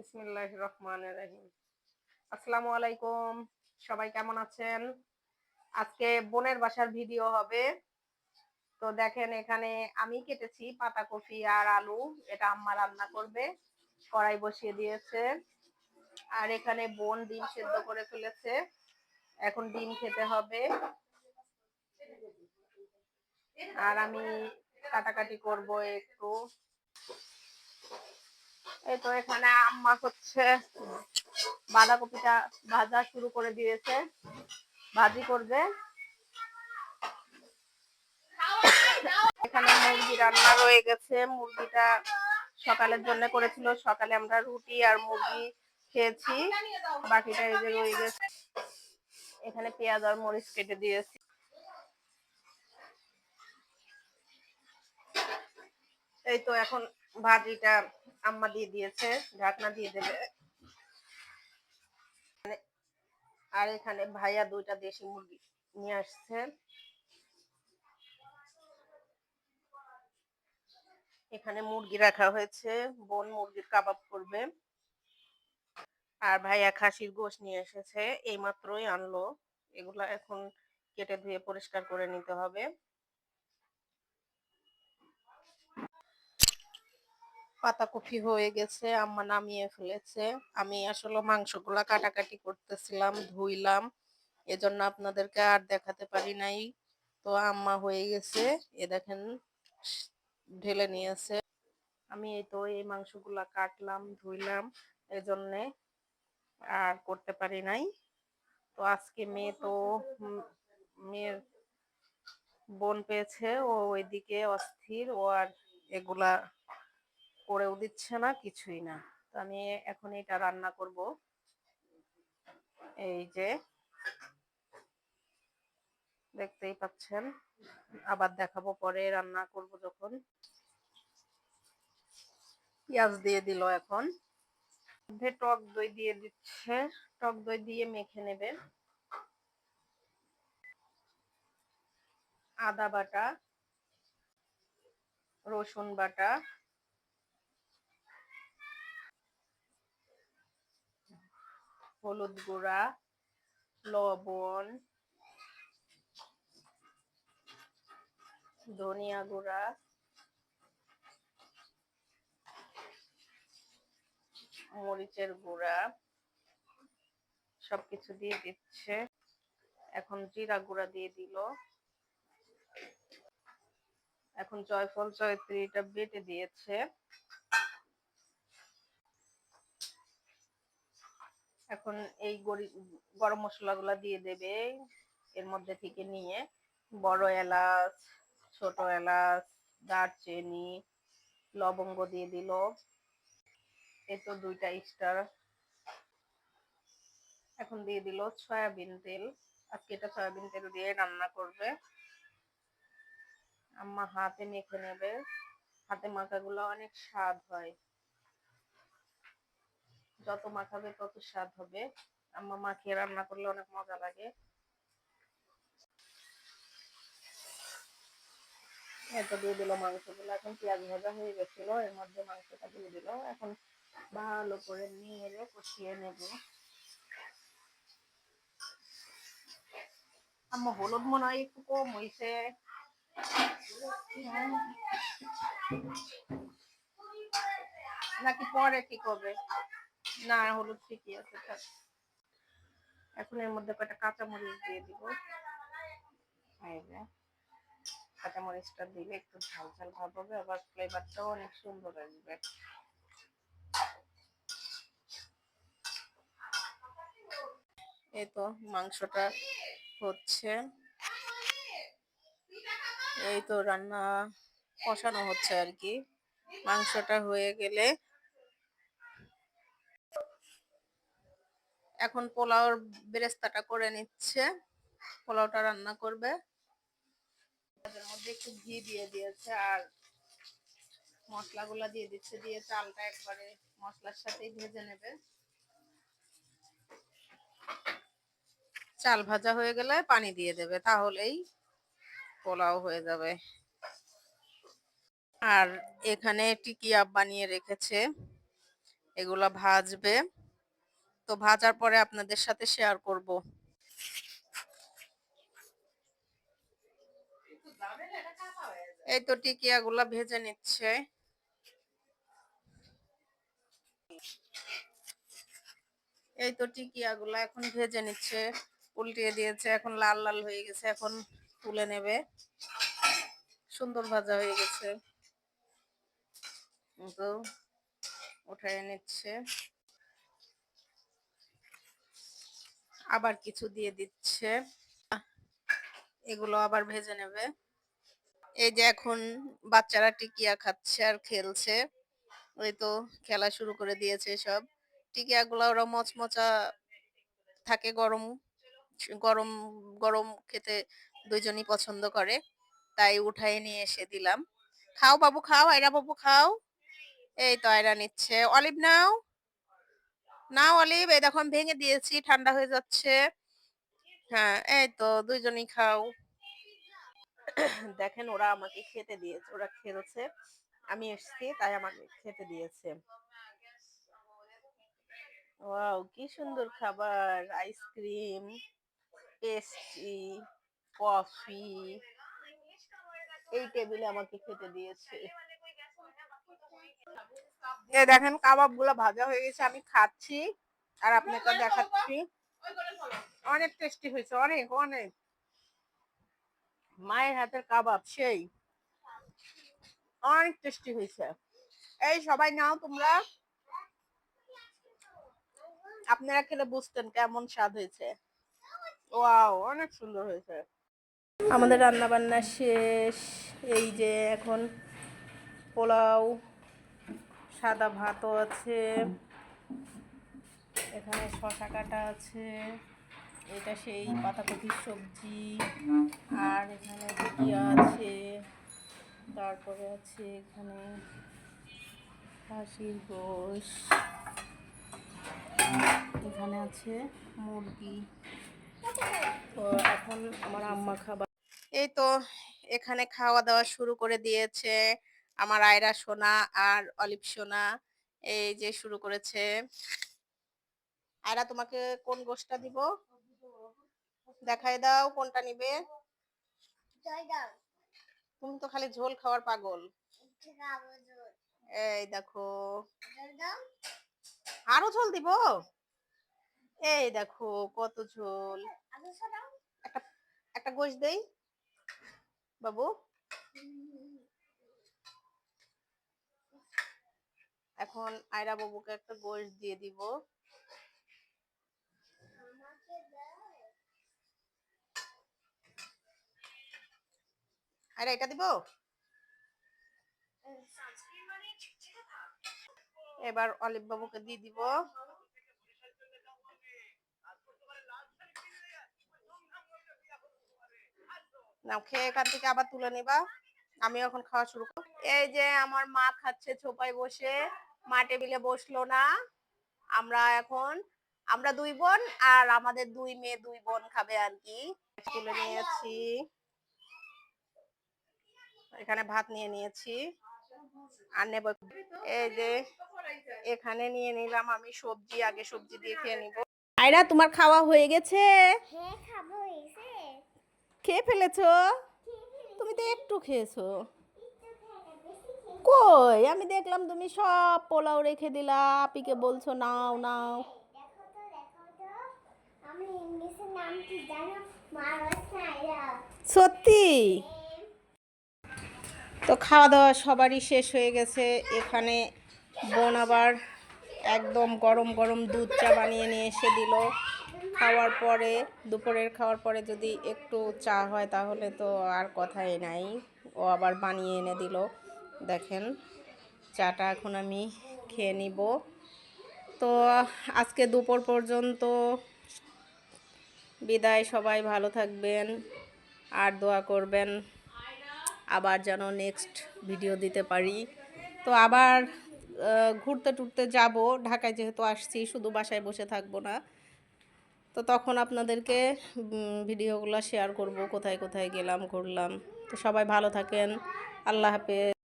বিসমিল্লাহ রহমান রাহিম। আসসালামু আলাইকুম। সবাই কেমন আছেন? আজকে বোনের বাসার ভিডিও হবে। তো দেখেন, এখানে আমি কেটেছি পাতাকপি আর আলু। এটা আম্মা রান্না করবে। কড়াই বসিয়ে দিয়েছে। আর এখানে বোন ডিম সেদ্ধ করে ফেলেছে। এখন ডিম খেতে হবে। আর আমি কাটাকাটি করব একটু। এই তো এখানে আম্মা হচ্ছে বাঁধাকপিটা ভাজা শুরু করে দিয়েছে। ভাজি করবে। এখানে মুরগি রান্না রয়ে গেছে। মুরগিটা সকালের জন্য করেছিল। সকালে আমরা রুটি আর মুরগি খেয়েছি। বাকিটা এই যে রয়ে গেছে। এখানে পেঁয়াজ আর মরিচ কেটে দিয়েছি। এই তো এখন ভাজিটা আম্মা দিয়ে দিয়েছে, ঢাকনা দিয়ে দেবে। আর এখানে ভাইয়া দুইটা দেশি মুরগি নিয়ে আসছে। এখানে মুরগি রাখা হয়েছে, বোন মুরগির কাবাব করবে। আর ভাইয়া খাসির গোশ নিয়ে এসেছে এই মাত্রই আনলো। এগুলা এখন কেটে ধুয়ে পরিষ্কার করে নিতে হবে। পাতাকপি হয়ে গেছে, আম্মা নামিয়ে ফেলেছে। আমি আসলে মাংসগুলা কাটাকাটি করতেছিলাম, ধুইলাম। এজন্য আপনাদেরকে আর দেখাতে পারি নাই। তো আম্মা হয়ে গেছে, এ দেখেন, ঢেলে নিয়েছে। আমি এই তো এই মাংসগুলা কাটলাম, ধুইলাম, এজন্যে আর করতে পারি নাই। তো আজকে মেয়ে তো মেয়ের বোন পেয়েছে, ও ওইদিকে অস্থির, ও আর এগুলা করেও দিচ্ছে না, কিছুই না। তো আমি এখন এটা রান্না করব। এই যে, দেখতেই পাচ্ছেন। আবার দেখাবো পরে রান্না করব যখন। পেঁয়াজ দিয়ে দিল এখন। টক দই দিয়ে দিচ্ছে। টক দই দিয়ে মেখে নেবে। আদা বাটা, রসুন বাটা হলুদ গুঁড়া, লবণ, ধনিয়া গুঁড়া, মরিচের গুঁড়া, সবকিছু দিয়ে দিচ্ছে। এখন জিরা গুঁড়া দিয়ে দিল। এখন জয়ফল জয়ত্রীটা বেটে দিয়েছে। এখন এই গরম মশলাগুলো দিয়ে দেবে এর মধ্যে থেকে নিয়ে। বড় এলাচ, ছোট এলাচ, দারচিনি, লবঙ্গ দিয়ে দিল। এই তো দুইটা স্টার। এখন দিয়ে দিল সয়াবিন তেল। আজকে এটা সয়াবিন তেল দিয়ে রান্না করবে। আম্মা হাতে মেখে নেবে। হাতে মাখাগুলো অনেক স্বাদ হয়। যত মাখাবে তত স্বাদ হবে। আম্মা মাখিয়ে রান্না করলে অনেক মজা লাগে। এটা দিয়ে দিল মাংসগুলো। এখন পেঁয়াজ ভাজা হয়ে গেছিল, এর মধ্যে মাংসটা দিয়ে দিল। এখন ভালো করে নিয়ে কষিয়ে নেব। আম্মা হলুদ মনে হয় একটু কম হয়েছে নাকি পরে ঠিক হবে? না হলুদ ঠিকই আছে এখন এর মধ্যে কয়েকটা কাঁচামরিচ দিয়ে দিব। কাঁচামরিচটা দিলে একটু ঝাল ঝাল ভাব হবে, আবার ফ্লেভারটাও অনেক সুন্দর আসবে। এই তো মাংসটা হচ্ছে। এই তো রান্না কষানো হচ্ছে আর কি। মাংসটা হয়ে গেলে এখন পোলাওর বেরেস্তাটা করে নিচ্ছে। পোলাওটা রান্না করবে। তাদের মধ্যে একটু ঘি দিয়ে দিয়েছে আর মশলাগুলা দিয়ে দিচ্ছে, দিয়ে চালটা একবারে মশলার সাথেই ভেজে নেবে। চাল ভাজা হয়ে গেলে পানি দিয়ে দেবে, তাহলেই পোলাও হয়ে যাবে। আর এখানে টিকিয়া বানিয়ে রেখেছে। এগুলা ভাজবে। তো ভাজার পরে আপনাদের সাথে শেয়ার করব। এই তো টিকিয়াগুলা ভেজে নিচ্ছে। এই তো টিকিয়াগুলা এখন ভেজে নিচ্ছে, উল্টিয়ে দিয়েছে, এখন লাল লাল হয়ে গেছে, এখন তুলে নেবে। সুন্দর ভাজা হয়ে গেছে। তো উঠায় নিচ্ছে। আবার কিছু দিয়ে দিচ্ছে। এগুলো আবার ভেজে নেবে। এই যে এখন বাচ্চারা টিকিয়া খাচ্ছে আর খেলছে। ওই তো খেলা শুরু করে দিয়েছে সব। টিকিয়া গুলা ওরা মচমচা থাকে গরম গরম গরম খেতে দুইজনই পছন্দ করে। তাই উঠাই নিয়ে এসে দিলাম। খাও বাবু, খাও, আয়রা বাবু, খাও। এই তো আয়রা নিচ্ছে। অলিভ নাও। নাও অলিভ এই দেখো আমি ভেঙে দিয়েছি, ঠান্ডা হয়ে যাচ্ছে। হ্যাঁ এই তো দুইজনই খাও। দেখেন ওরা আমাকে খেতে দিয়েছে, ওরা খেলছে আমি এসেছি, তাই আমাকে খেতে দিয়েছে। ওয়াও, কি সুন্দর খাবার, আইসক্রিম, পেস্ট্রি, কফি। এই টেবিলে আমাকে খেতে দিয়েছে। এই দেখেন কাবাবগুলা ভাজা হয়ে গেছে আমি খাচ্ছি আর আপনাকে দেখাচ্ছি। অনেক টেস্টি হয়েছে অনেক অনেক। মায়ের হাতের কাবাব সেই। অনেক টেস্টি হয়েছে। এই সবাই নাও তোমরা। আপনারা খেলে বুঝতেন কেমন স্বাদ হয়েছে। ওয়াও অনেক সুন্দর হয়েছে। আমাদের রান্না বান্না শেষ। এই যে এখন পোলাও সাদা ভাতও আছে। এখানে শশা কাটা আছে। এটা সেই পাতাকপির সবজি। আর এখানে ভুজিয়া আছে। তারপরে আছে এখানে খাসির গোশ। এখানে আছে মুরগি। তো এখন আমার আম্মা খাবার এই তো এখানে খাওয়া দাওয়া শুরু করে দিয়েছে। আমার আয়রা সোনা আর অলিভ সোনা, এই যে শুরু করেছে। আয়রা, তোমাকে কোন গোষ্ঠটা দিব? দেখাই দাও কোনটা নিবে। তুমি তো খালি ঝোল খাওয়ার পাগল। এই দেখো। আরও ঝোল দিব? এই দেখো, কত ঝোল। একটা একটা দেই। বাবু। এখন আয়রা বাবুকে একটা গোশ দিয়ে দিব। আয়রা, এটা দিব? এবার অলিভ বাবুকে দিয়ে দিব। নাও, খেয়ে এখান থেকে আবার তুলে নিবা। আমি এখন খাওয়া শুরু করব। এই যে আমার মা খাচ্ছে ছোপায় বসে। মা টেবিলে বসল না। আমরা এখন আমরা দুই বোন আর আমাদের দুই মেয়ে দুই বোন খাবে আর কি। তুলে নিয়েছি। এখানে ভাত নিয়ে নিয়েছি। আর নেব এই যে এখানে নিয়ে নিলাম আমি সবজি আগে সবজি দিয়ে খেয়ে নিব। আয়রা তোমার খাওয়া হয়ে গেছে? হ্যাঁ এসে খেয়ে ফেলেছো? তুমি তো একটু খেয়েছো। কই? আমি দেখলাম তুমি সব পোলাও রেখে দিলা। আপিকে বলছো নাও নাও। সত্যি? তো খাওয়া দাওয়া সবারই শেষ হয়ে গেছে। এখানে বোন আবার একদম গরম গরম দুধ চা বানিয়ে নিয়ে এসে দিল। খাওয়ার পরে, দুপুরের খাওয়ার পরে যদি একটু চা হয় তাহলে তো আর কথাই নাই। ও আবার বানিয়ে এনে দিল। দেখেন, চাটা এখন আমি খেয়ে নিব। তো আজকে দুপুর পর্যন্ত বিদায়, সবাই ভালো থাকবেন আর দোয়া করবেন আবার যেন নেক্সট ভিডিও দিতে পারি। তো আবার ঘুরতে টুরতে যাব, ঢাকায় যেহেতু আসছি, শুধু বাসায় বসে থাকব না। তো তখন আপনাদেরকে ভিডিওগুলো শেয়ার করব, কোথায় কোথায় গেলাম, ঘুরলাম। তো সবাই ভালো থাকেন, আল্লাহ হাফেজ।